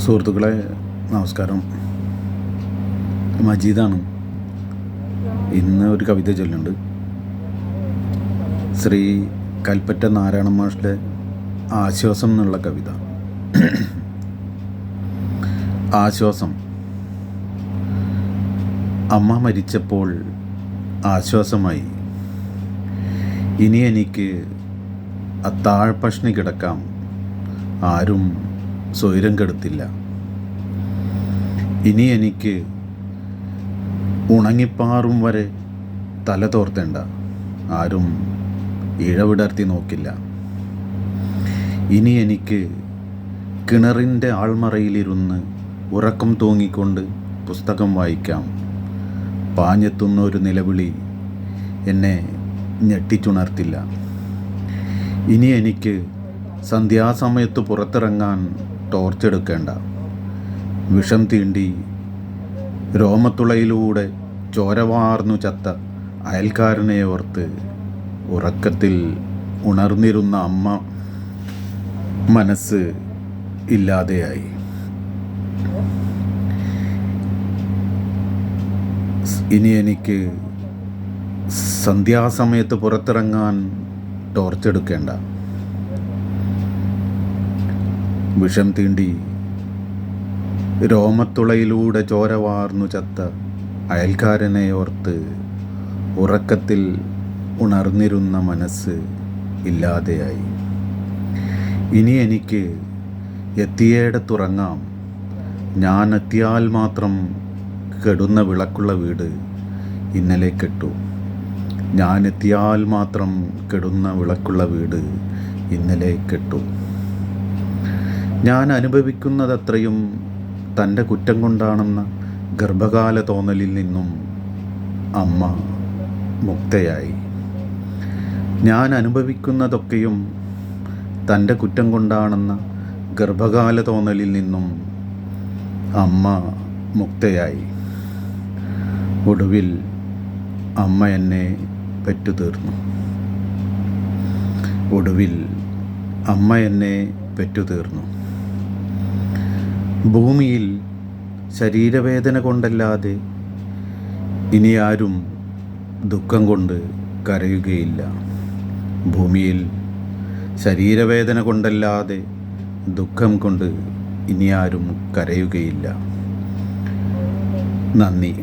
സുഹൃത്തുക്കളെ നമസ്കാരം. മജീദാണ്. ഇന്ന് ഒരു കവിത ചൊല്ലുന്നുണ്ട്. ശ്രീ കൽപ്പറ്റ നാരായണ മാഷിലെ ആശ്വാസം എന്നുള്ള കവിത. ആശ്വാസം. അമ്മ മരിച്ചപ്പോൾ ആശ്വാസമായി. ഇനി എനിക്ക് അത്താഴ്പഷ്ണി കിടക്കാം. ആരും സ്വൈരം കെടുത്തില്ല. ഇനി എനിക്ക് ഉണങ്ങിപ്പാറും വരെ തല തോർത്തേണ്ട. ആരും ഇഴവിടർത്തി നോക്കില്ല. ഇനി എനിക്ക് കിണറിന്റെ ആൾമറയിലിരുന്ന് ഉറക്കം തൂങ്ങിക്കൊണ്ട് പുസ്തകം വായിക്കാം. പാഞ്ഞെത്തുന്ന ഒരു നിലവിളി എന്നെ ഞെട്ടിച്ചുണർത്തില്ല. ഇനി എനിക്ക് സന്ധ്യാസമയത്ത് പുറത്തിറങ്ങാൻ ടോർച്ചെടുക്കേണ്ട. വിഷം തീണ്ടി രോമത്തുളയിലൂടെ ചോരവാർന്നു ചത്ത അയൽക്കാരനെ ഓർത്ത് ഉറക്കത്തിൽ ഉണർന്നിരുന്ന അമ്മ മനസ്സ് ഇല്ലാതെയായി. ഇനി എനിക്ക് സന്ധ്യാസമയത്ത് പുറത്തിറങ്ങാൻ ടോർച്ചെടുക്കേണ്ട. വിഷം തീണ്ടി രോമത്തുളയിലൂടെ ചോര വാർന്നു ചത്ത അയൽക്കാരനെ ഓർത്ത് ഉറക്കത്തിൽ ഉണർന്നിരുന്ന മനസ്സ് ഇല്ലാതെയായി. ഇനി എനിക്ക് എത്തിയേടത്തുറങ്ങാം ഞാൻ എത്തിയാൽ മാത്രം കെടുന്ന വിളക്കുള്ള വീട് ഇന്നലെ കെട്ടു. ഞാൻ എത്തിയാൽ മാത്രം കെടുന്ന വിളക്കുള്ള വീട് ഇന്നലെ കെട്ടു. ഞാൻ അനുഭവിക്കുന്നതത്രയും തന്റെ കുറ്റം കൊണ്ടാണെന്ന ഗർഭകാല തോന്നലിൽ നിന്നും അമ്മ മുക്തയായി. ഞാൻ അനുഭവിക്കുന്നതൊക്കെയും തന്റെ കുറ്റം കൊണ്ടാണെന്ന ഗർഭകാല തോന്നലിൽ നിന്നും അമ്മ മുക്തയായി. ഒടുവിൽ അമ്മ എന്നെ പെറ്റുതീർന്നു. ഒടുവിൽ അമ്മ എന്നെ പെറ്റുതീർന്നു. ഭൂമിയിൽ ശരീരവേദന കൊണ്ടല്ലാതെ ഇനി ആരും ദുഃഖം കൊണ്ട് കരയുകയില്ല. ഭൂമിയിൽ ശരീരവേദന കൊണ്ടല്ലാതെ ദുഃഖം കൊണ്ട് ഇനി ആരും കരയുകയില്ല. നന്ദി.